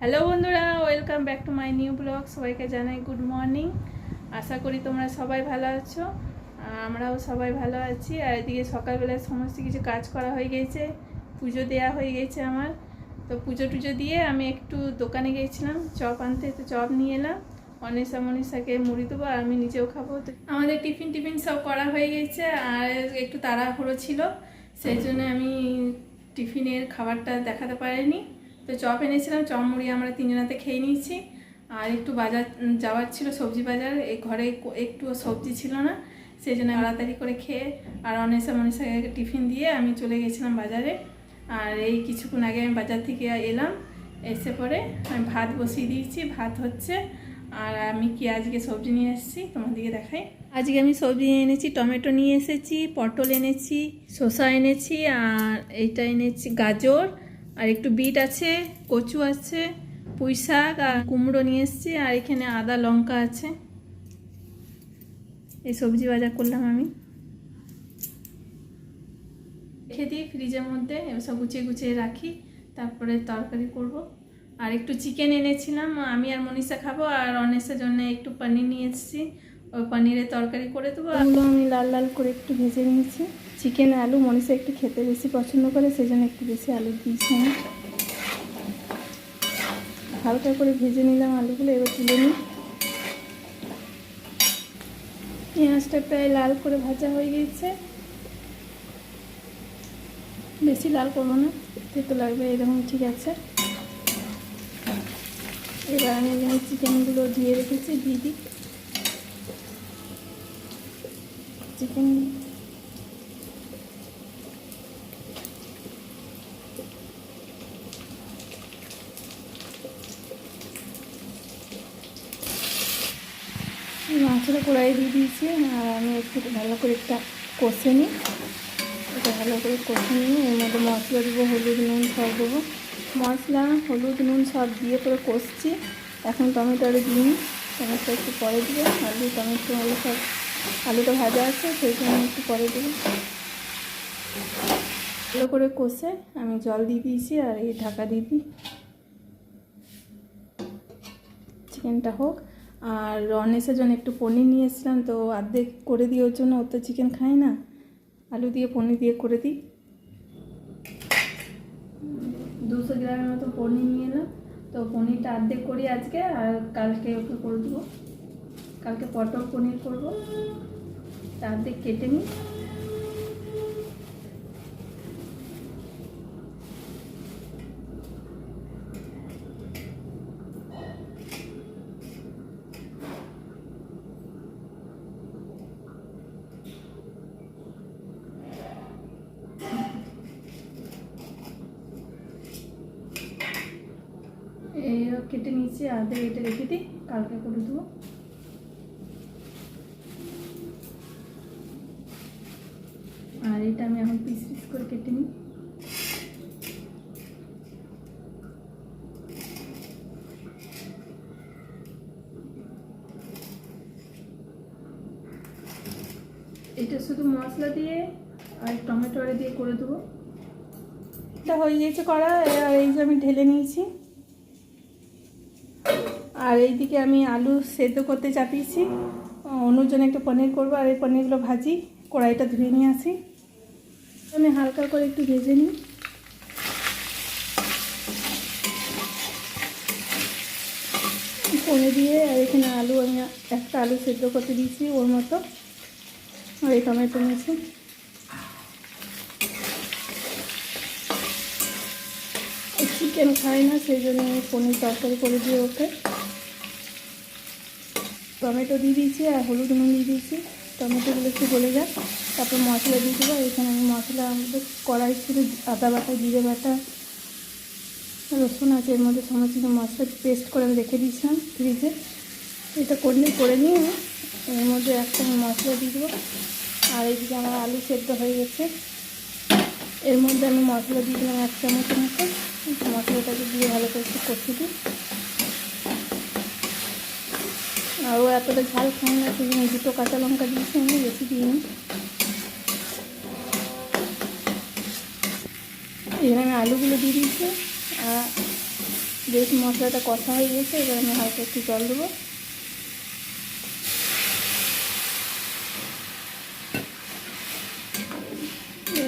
Hello বন্ধুরা welcome back to my new blog সবাইকে জানাই গুড মর্নিং আশা করি তোমরা সবাই ভালো আছো। আমরাও সবাই ভালো আছি। আর এদিকে সকালবেলায় সমস্ত কিছু কাজ করা হয়ে গেছে। পুজো দেওয়া হয়ে গেছে আমার। তো পুজো টুজো দিয়ে আমি একটু দোকানে গিয়েছিলাম চপ আনতে। তো চপ নিয়ে এলাম। অনিশা মনীষাকে মুড়ি দেবো আর আমি নিজেও খাব। তো আমাদের টিফিন টিফিন সব করা হয়ে গেছে। আর একটু তাড়াহুড়ো ছিল। সেই জন্য আমি টিফিনের খাবারটা দেখাতে পারিনি। তো চপ এনেছিলাম, চপ মুড়ি আমরা তিনজনাতে খেয়ে নিয়েছি। আর একটু বাজার যাওয়ার ছিল সবজি বাজার এই ঘরে একটু সবজি ছিল না সেই জন্য তাড়াতাড়ি করে খেয়ে, আর অনেসা মনীষাকে টিফিন দিয়ে আমি চলে গেছিলাম বাজারে। আর এই কিছুক্ষণ আগে আমি বাজার থেকে এলাম, এসে পরে আমি ভাত বসিয়ে দিয়েছি, ভাত হচ্ছে। আর আমি কি আজকে সবজি নিয়ে এসেছি, তোমাদেরকে দেখাই। আজকে আমি সবজি এনেছি, টমেটো নিয়ে এসেছি, পটল এনেছি, শসা এনেছি, আর এইটা এনেছি গাজর। আর একটু বিট আছে, কচু আছে পুঁই শাক আর কুমড়ো নিয়ে এসেছি, আর এখানে আদা, লঙ্কা আছে। এই সবজি বাজার করলাম আমি। রেখে দিই ফ্রিজের মধ্যে সব গুছিয়ে গুছিয়ে রাখি, তারপরে তরকারি করব। আর একটু চিকেন এনেছিলাম, আমি আর মনীষা খাব, আর অনেসের জন্য একটু পনির নিয়ে এসেছি। ওই পনিরের তরকারি করে দেবো ওগুলো আমি লাল লাল করে একটু ভেজে নিয়েছি। চিকেন আলু মনীষা একটু খেতে বেশি পছন্দ করে সেই জন্য একটু বেশি আলু দিয়েছি আমি। হালকা করে ভেজে নিলাম আলুগুলো, এবার তুলে নিই। পেঁয়াজটা প্রায় লাল করে ভাজা হয়ে গিয়েছে। বেশি লাল করব না তেতো লাগবে এরকম ঠিক আছে। এবার আমি চিকেনগুলো দিয়ে রেখেছি, দিয়ে দিই। চিকেন মাছটা কড়াই দিয়ে দিয়েছি, আর আমি একটু ভালো করে একটা কষে নিই। এটা ভালো করে কষে নিয়ে এর মধ্যে মশলা দেবো, হলুদ, নুন, সব দেবো। মশলা, হলুদ, নুন সব দিয়ে পরে কষছি। এখন টমেটো আরও দিই টমেটো একটু পরে দেবো আলু টমেটো আলু সব আলুটা ভাজা আছে, সেই জন্য একটু পরে দেবো। ভালো করে কষে আমি জল দিয়ে দিয়েছি আর এই ঢাকা দিয়ে দিই। চিকেনটা হোক। আর রনেসের জন্য একটু পনির নিয়ে এসেছিলাম তো অর্ধেক করে দিই ওর জন্য ও তো চিকেন খায় না। আলু দিয়ে, পনির দিয়ে করে দিই। দুশো গ্রামের মতো পনির নিয়ে এলাম। তো পনিরটা অর্ধেক করি আজকে, আর কালকে ওকে করে দেবো। কালকে পটল পনির করব। তা অর্ধেক কেটে নিই। কেটে নিয়েছি অর্ধেক এটা রেখে দিই। কালকে করে দেবো আর এটা আমি এখন পিস পিস করে কেটে নিই। এটা শুধু মশলা দিয়ে আর টমেটো দিয়ে করে দেবো। এটা হয়ে গিয়েছে করা আর এই যে আমি ঢেলে নিয়েছি। আর এইদিকে আমি আলু সেদ্ধ করতে চাপিয়েছি। অনুর জন্য একটু পনির করব, আর এই পনিরগুলো ভাজি, কড়াইটা ধুয়ে নিয়ে আসি। আমি হালকা করে একটু ভেজে নিই। পনির দিয়ে আর এখানে আলু, আমি একটা আলু সেদ্ধ করতে দিয়েছি ওর মতো, আর এই টমেটো নিয়েছি। চিকেন খাই না, সেই জন্য পনির তরকারি করে দিয়ে ওকে। টমেটো দিয়ে দিয়েছি আর হলুদ নুন দিয়ে দিয়েছি। টমেটোগুলো একটু গলে যাক, তারপর মশলা দিয়ে দেবো এখানে আমি মশলা, আমাদের কড়াই ছিল আদা বাটা, জিরে বাটা, রসুন আছে, এর মধ্যে সমস্ত কিছু মশলা পেস্ট করে আমি রেখে দিয়েছিলাম ফ্রিজে। এটা করলে, করে নিয়ে এর মধ্যে একটা মশলা দিয়ে দেবো। আর এইদিকে আমার আলু সেদ্ধ হয়ে গেছে। এর মধ্যে আমি মশলা দিয়ে দিলাম এক চামচের মতো। মশলাটাকে দিয়ে ভালো করে একটু কষে দিই। আর এতটা ঝাল খাই না, সেই জন্য দুটো কাঁচা লঙ্কা দিয়েছি আমি, বেশি দিইনি। এখানে আমি আলুগুলো দিয়ে দিয়েছি, আর বেশ মশলাটা কষা হয়ে গেছে, এবার আমি হালকা একটু জল দেবো।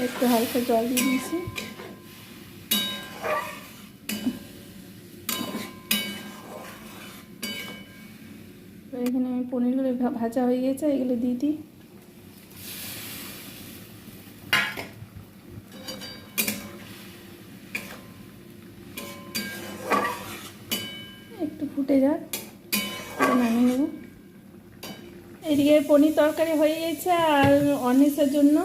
একটু হালকা জল দিয়ে দিয়েছি। এখানে আমি পনিরগুলো ভাজা হয়ে গেছে, এগুলো দিয়ে দিই। একটু ফুটে যাক নামিয়ে নেব। এদিকে পনির তরকারি হয়ে গেছে, আর অন্বেষার জন্য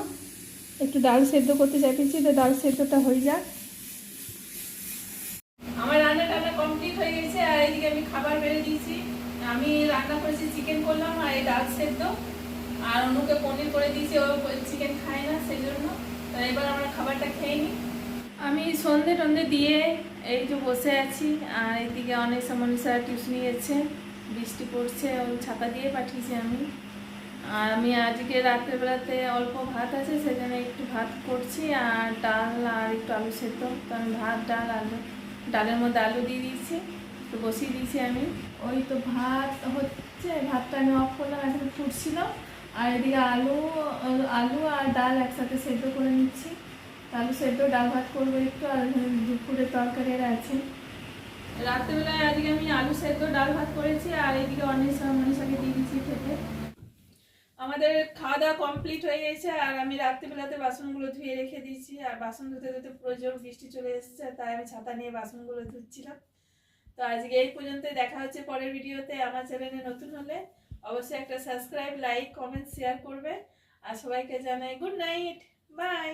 একটু ডাল সেদ্ধ করতে চাইতেছি, তো ডাল সেদ্ধটা হয়ে যাক আমার রান্না টান্না কমপ্লিট হয়ে গেছে আর এদিকে আমি খাবার বেড়ে দিয়েছি আমি রান্না করেছি চিকেন করলাম আর এই ডাল সেদ্ধ। আর অনুকে পনির করে দিয়েছি, ও চিকেন খায় না সেই জন্য তো এবার আমরা খাবারটা খেয়ে নিই। আমি সন্ধে টন্ধে দিয়ে এই যে বসে আছি, আর এদিকে অনেক মনীষা টিউশনি গেছে, বৃষ্টি পড়ছে ও ছাতা দিয়ে পাঠিয়েছি আমি। আর আমি আজকে রাত্রেবেলাতে অল্প ভাত আছে, সেজন্য একটু ভাত করছি, আর ডাল আর একটু আলু সেদ্ধ। তো আমি ভাত, ডাল, আলু, ডালের মধ্যে আলু দিয়ে দিয়েছি। তো বসিয়ে দিয়েছি আমি। ওই তো ভাত হচ্ছে, ভাতটা আমি অফ করলাম, এখন ফুটছিল। আর এদিকে আলু আলু আর ডাল একসাথে সেদ্ধ করে নিচ্ছি। আলু সেদ্ধ, ডাল ভাত করব একটু, আর দুপুরের তরকারির আছে। রাত্রেবেলায় আজকে আমি আলু সেদ্ধ, ডাল ভাত করেছি, আর এদিকে অনিশা মনীষাকে দিয়ে দিচ্ছি খেতে। আমাদের খাওয়া দাওয়া কমপ্লিট হয়ে গেছে, আর আমি রাত্রিবেলাতে বাসনগুলো ধুয়ে রেখে দিয়েছি। আর বাসন ধুতে ধুতে প্রয়োজন বৃষ্টি চলে এসেছে, তাই আমি ছাতা নিয়ে বাসনগুলো ধুচ্ছিলাম। তো আজকে এই পর্যন্ত দেখা হচ্ছে পরের ভিডিওতে আমার চ্যানেলে নতুন হলে অবশ্যই একটা সাবস্ক্রাইব, লাইক কমেন্ট শেয়ার করবে আর সবাইকে জানাই গুড নাইট বাই